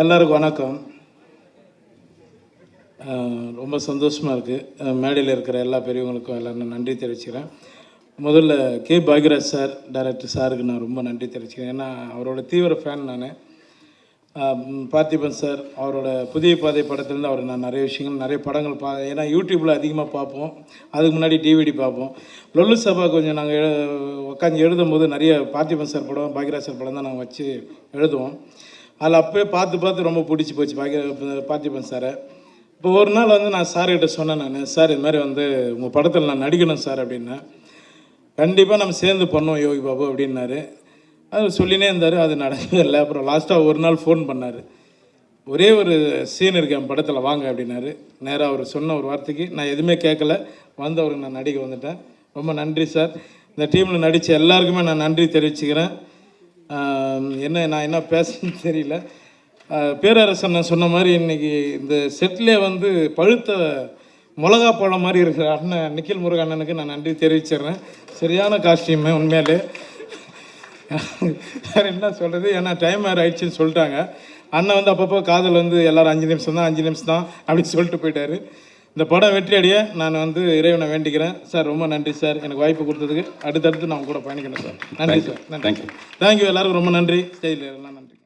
எல்லாருக்கும் வணக்கம். ரொம்ப சந்தோஷமாக இருக்குது மேடையில் இருக்கிற எல்லா பெரியவங்களுக்கும் எல்லாரும் நன்றி தெரிவிச்சுக்கிறேன். முதல்ல கே. பாக்யராஜ் சார் டைரக்டர் சாருக்கு நான் ரொம்ப நன்றி தெரிவிச்சுக்கிறேன். ஏன்னா அவரோட தீவிர ஃபேன் நான். பார்த்திபன் சார் அவரோட புதிய பாதை படத்துலேருந்து அவர் நான் நிறைய விஷயங்கள் நிறைய படங்கள் பா ஏன்னா யூடியூப்பில் அதிகமாக பார்ப்போம். அதுக்கு முன்னாடி டிவிடி பார்ப்போம். லொல்லு சபா கொஞ்சம் நாங்கள் உட்காந்து எழுதும்போது நிறைய பார்த்திபன் சார் படம் பாக்யராஜ் சார் படம் தான் நாங்கள் வச்சு எழுதுவோம். அதில் அப்போயே பார்த்து பார்த்து ரொம்ப பிடிச்சி போச்சு. பாக்ய பார்த்திபன் சாரை. இப்போ ஒரு நாள் வந்து நான் சார்கிட்ட சொன்னேன் நான் சார் இது மாதிரி வந்து உங்கள் படத்தில் நான் நடிக்கணும் சார் அப்படின்னேன் கண்டிப்பாக நம்ம சேர்ந்து பண்ணோம் யோகி பாபு அப்படின்னாரு. அது சொல்லினே இருந்தார் அது நடக்கவே இல்லை அப்புறம் லாஸ்ட்டாக ஒரு நாள் ஃபோன் பண்ணார். ஒரே ஒரு சீன் இருக்கு என் படத்தில் வாங்க அப்படின்னாரு. நேராக அவர் சொன்ன ஒரு வார்த்தைக்கு நான் எதுவுமே கேட்கல வந்து அவருக்கு நான் நடிக்க வந்துட்டேன். ரொம்ப நன்றி சார். இந்த டீமில் நடித்த எல்லாருக்குமே நான் நன்றி தெரிவிச்சுக்கிறேன். என்ன நான் என்ன பேசுன்னு தெரியல. ஆஹ் பேரரசன் சொன்ன மாதிரி இன்னைக்கு இந்த செட்டிலே வந்து பழுத்த மிளகா பழம் மாதிரி இருக்கிற அண்ணன் நிக்கில் முருகன் அண்ணனுக்கு நான் நன்றி தெரிவிச்சிடுறேன். சரியான காஸ்டியூமு உண்மையிலே. வேறு என்ன சொல்கிறது ஏன்னா டைம் வேறு ஆயிடுச்சுன்னு சொல்லிட்டாங்க. அண்ணன் வந்து அப்பப்போ காதல் வந்து எல்லாரும் அஞ்சு நிமிஷம் தான் அஞ்சு நிமிஷம் தான் அப்படின்னு சொல்லிட்டு போயிட்டாரு. இந்த படம் வெற்றி அடைய நான் வந்து இறைவனை வேண்டிக்கிறேன். சார் ரொம்ப நன்றி சார். எனக்கு வாய்ப்பு கொடுத்ததுக்கு. அடுத்தடுத்து நான் கூட பயணிக்கணும் சார். நன்றி சார். you. தேங்க்யூ எல்லாருக்கும் ரொம்ப நன்றி. ஸ்டேஜில் எல்லாம் நன்றி.